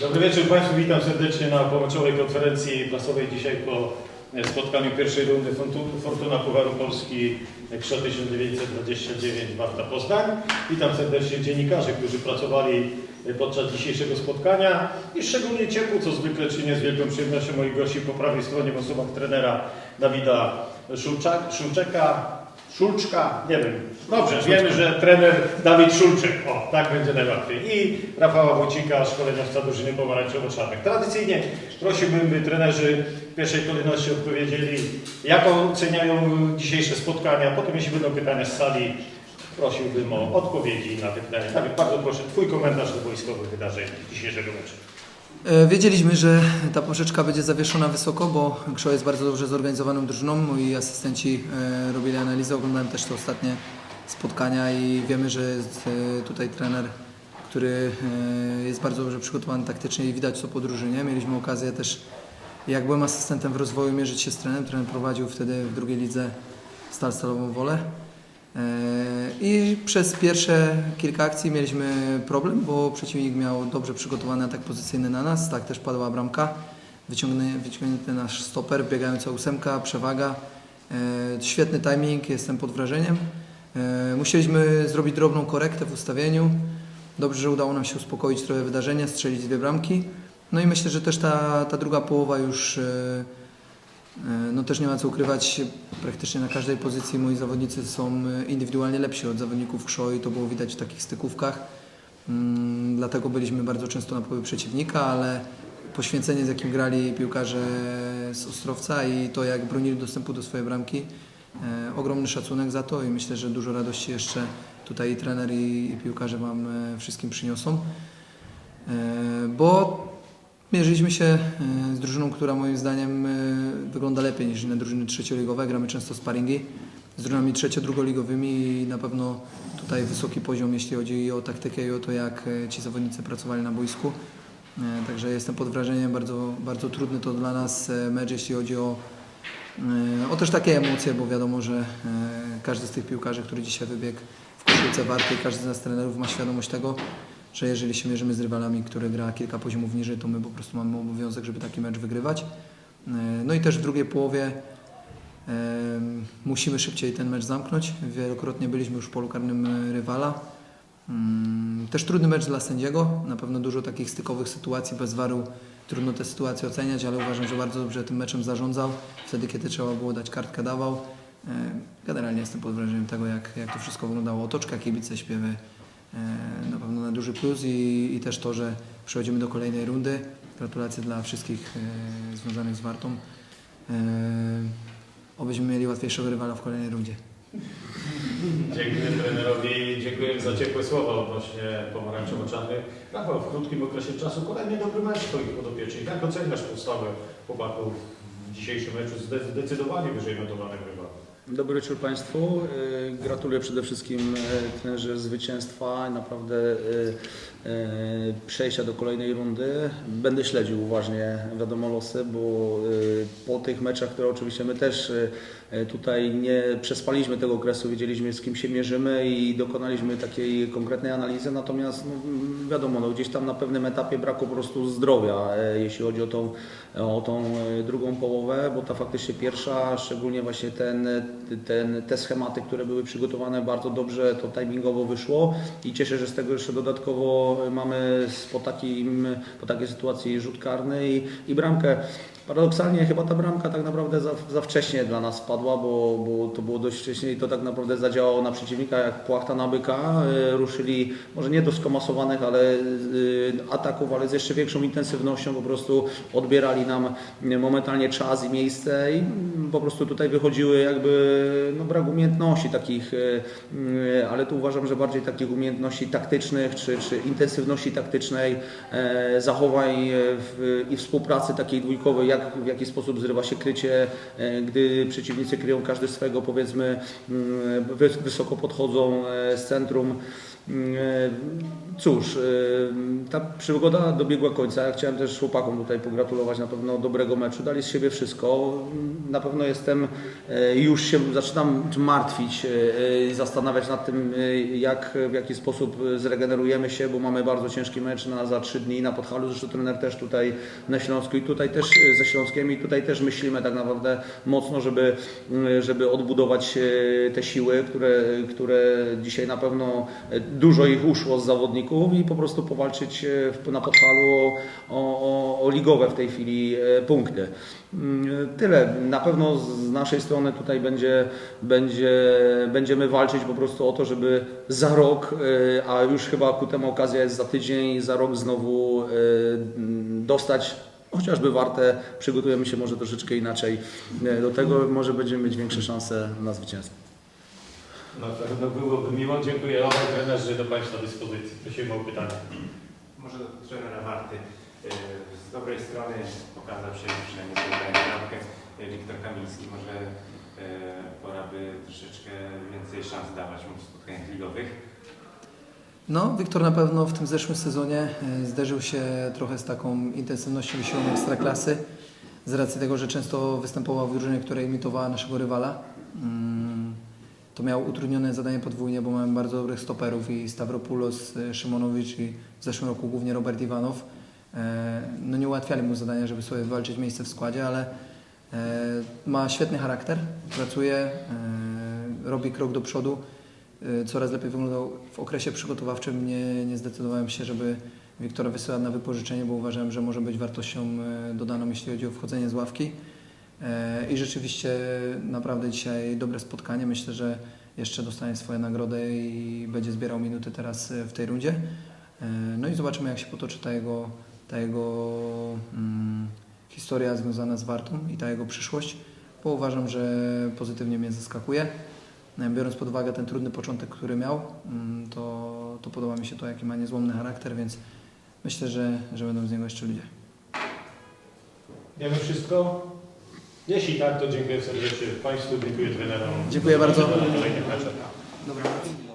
Dobry wieczór Państwu, witam serdecznie na pomeczowej konferencji prasowej dzisiaj po e, spotkaniu pierwszej rundy Fortu- Fortuna Pucharu Polski KSZA 1929 Warta Poznań. Witam serdecznie dziennikarzy, którzy pracowali e, podczas dzisiejszego spotkania i szczególnie ciepło, co zwykle czynię z wielką przyjemnością moich gości po prawej stronie w osobach trenera Dawida Szulczak, Szulczeka, Szulczka, nie wiem. Dobrze, wiemy, że trener Dawid Szulczek, o, tak będzie najłatwiej. I Rafała Wójcika, szkoleniowca drużyny pomarańczowo-czarnych. Tradycyjnie prosiłbym, by trenerzy w pierwszej kolejności odpowiedzieli, jak oceniają dzisiejsze spotkania. Potem, jeśli będą pytania z sali, prosiłbym o odpowiedzi na te pytania. Dawid, bardzo proszę, Twój komentarz do wojskowych wydarzeń dzisiejszego meczu. E, Wiedzieliśmy, że ta poprzeczka będzie zawieszona wysoko, bo Krzo jest bardzo dobrze zorganizowaną drużyną. Moi asystenci e, robili analizę, oglądałem też te ostatnie spotkania i wiemy, że jest e, tutaj trener, który jest bardzo dobrze przygotowany taktycznie i widać to po drużynie. Mieliśmy okazję też, jak byłem asystentem w rozwoju, mierzyć się z trenerem. Trener prowadził wtedy w drugiej lidze Stal Stalową Wolę. E, I przez pierwsze kilka akcji mieliśmy problem, bo przeciwnik miał dobrze przygotowany atak pozycyjny na nas. Tak też padła bramka. Wyciągnięty, nasz stoper, biegająca ósemka, przewaga. E, Świetny timing, jestem pod wrażeniem. E, Musieliśmy zrobić drobną korektę w ustawieniu. Dobrze, że udało nam się uspokoić trochę wydarzenia, strzelić dwie bramki. No i myślę, że też ta, ta druga połowa już No też nie ma co ukrywać, praktycznie na każdej pozycji moi zawodnicy są e, indywidualnie lepsi od zawodników Krzo i to było widać w takich stykówkach. Mm, Dlatego byliśmy bardzo często na połowie przeciwnika, ale poświęcenie z jakim grali piłkarze z Ostrowca i to jak bronili dostępu do swojej bramki, e, ogromny szacunek za to i myślę, że dużo radości jeszcze tutaj i trener i, i piłkarze Wam e, wszystkim przyniosą. E, Bo Mierzyliśmy się e, z drużyną, która moim zdaniem e, wygląda lepiej niż inne drużyny trzecioligowe. Gramy często sparingi z drużynami trzecio-drugoligowymi i na pewno tutaj wysoki poziom, jeśli chodzi o taktykę i o to, jak e, ci zawodnicy pracowali na boisku. Także jestem pod wrażeniem, bardzo, bardzo trudny to dla nas mecz, jeśli chodzi o, o też takie emocje, bo wiadomo, że każdy z tych piłkarzy, który dzisiaj wybiegł w koszulce wartej, każdy z nas trenerów ma świadomość tego, że jeżeli się mierzymy z rywalami, które gra kilka poziomów niżej, to my po prostu mamy obowiązek, żeby taki mecz wygrywać. E, No i też w drugiej połowie musimy szybciej ten mecz zamknąć. Wielokrotnie byliśmy już w polu karnym e, rywala. Mm, Też trudny mecz dla sędziego, na pewno dużo takich stykowych sytuacji bez waru. Trudno te sytuacje oceniać, ale uważam, że bardzo dobrze tym meczem zarządzał. Wtedy, kiedy trzeba było dać kartkę, dawał. E, Generalnie jestem pod wrażeniem tego, jak, jak to wszystko wyglądało. Otoczka, kibice, śpiewy, na pewno na duży plus i, i też to, że przechodzimy do kolejnej rundy. Gratulacje dla wszystkich e, związanych z Wartą. E, obyśmy mieli łatwiejszego rywala w kolejnej rundzie. Dziękuję trenerowi, dziękuję za ciepłe słowa odnośnie pomarańczowo-czarnych. Rafał, w krótkim okresie czasu kolejny dobry mecz Twoich podopiecznych. Jak oceniasz postawę chłopaków w dzisiejszym meczu zdecydowanie wyżej notowanych rywalów? Dobry wieczór Państwu. Y, Gratuluję przede wszystkim y, trenerze zwycięstwa, naprawdę y, y, przejścia do kolejnej rundy. Będę śledził uważnie wiadomo losy, bo po tych meczach, które oczywiście my też tutaj nie przespaliśmy tego okresu, wiedzieliśmy z kim się mierzymy i dokonaliśmy takiej konkretnej analizy, natomiast no, wiadomo, no, gdzieś tam na pewnym etapie braku po prostu zdrowia, jeśli chodzi o tą, o tą y, drugą połowę, bo ta faktycznie pierwsza, szczególnie właśnie ten, ten, te schematy, które były przygotowane bardzo dobrze, to timingowo wyszło i cieszę się, że z tego jeszcze dodatkowo mamy po, takim, po takiej sytuacji rzut karny i, i bramkę. Paradoksalnie chyba ta bramka tak naprawdę za, za wcześnie dla nas spadła, bo, bo to było dość wcześnie i to tak naprawdę zadziałało na przeciwnika jak płachta na byka. E, Ruszyli może nie do skomasowanych, ale e, ataków, ale z jeszcze większą intensywnością po prostu odbierali nam momentalnie czas i miejsce i mm, po prostu tutaj wychodziły jakby no, brak umiejętności takich, e, ale tu uważam, że bardziej takich umiejętności taktycznych czy, czy intensywności taktycznej, zachowań i współpracy takiej dwójkowej, jak w jaki sposób zrywa się krycie, e, gdy przeciwnicy kryją każdy swego, powiedzmy, mm, wys- wysoko podchodzą e, z centrum. E, Cóż, e, ta przygoda dobiegła końca. Ja chciałem też chłopakom tutaj pogratulować na pewno dobrego meczu. Dali z siebie wszystko. Na pewno jestem, e, już się zaczynam martwić i zastanawiać nad tym, jak, w jaki sposób zregenerujemy się, bo mamy bardzo ciężki mecz na, za trzy dni na Podhalu. Zresztą trener też tutaj na Śląsku i tutaj też ze Śląskiem i tutaj też myślimy tak naprawdę mocno, żeby, żeby odbudować te siły, które, które dzisiaj na pewno dużo ich uszło z zawodników i po prostu powalczyć e, na Podhalu o, o, o, ligowe w tej chwili e, punkty. Mm, Tyle. Na pewno z naszej strony tutaj będzie, będzie, będziemy walczyć po prostu o to, żeby za rok, e, a już chyba ku temu okazja jest za tydzień, za rok znowu dostać chociażby warte. Przygotujemy się może troszeczkę inaczej do tego. Może będziemy mieć większe szanse na zwycięstwo. Na pewno byłoby miło. Dziękuję obaj trenerzy do Państwa dyspozycji. Prosimy o pytania. Może do trenera Warty. Y, Z dobrej strony pokazał się przynajmniej wygrałem bramkę y, Wiktor Kamiński. Może y, pora by troszeczkę więcej szans dawać mu w spotkaniach ligowych. No, Wiktor na pewno w tym zeszłym sezonie e, zderzył się trochę z taką intensywnością siłą ekstraklasy z racji tego, że często występował w drużynie, która imitowała naszego rywala. To miał utrudnione zadanie podwójnie, bo mamy bardzo dobrych stoperów i Stavropoulos, e, Szymonowicz i w zeszłym roku głównie Robert Iwanow. E, No nie ułatwiali mu zadania, żeby sobie walczyć miejsce w składzie, ale e, ma świetny charakter, pracuje, robi krok do przodu. Coraz lepiej wyglądał w okresie przygotowawczym. Nie, nie zdecydowałem się, żeby Wiktora wysyłać na wypożyczenie, bo uważałem, że może być wartością dodaną, jeśli chodzi o wchodzenie z ławki. E, I rzeczywiście naprawdę dzisiaj dobre spotkanie. Myślę, że jeszcze dostanie swoją nagrodę i będzie zbierał minuty teraz y, w tej rundzie. E, No i zobaczymy, jak się potoczy ta jego, ta jego mm, historia związana z Wartą i ta jego przyszłość, bo uważam, że pozytywnie mnie zaskakuje. E, Biorąc pod uwagę ten trudny początek, który miał, mm, to, to podoba mi się to, jaki ma niezłomny charakter, więc myślę, że, że będą z niego jeszcze ludzie. Wiemy wszystko? Jeśli tak, to dziękuję serdecznie Państwu, dziękuję trenerom. Dziękuję bardzo. Do kolejnych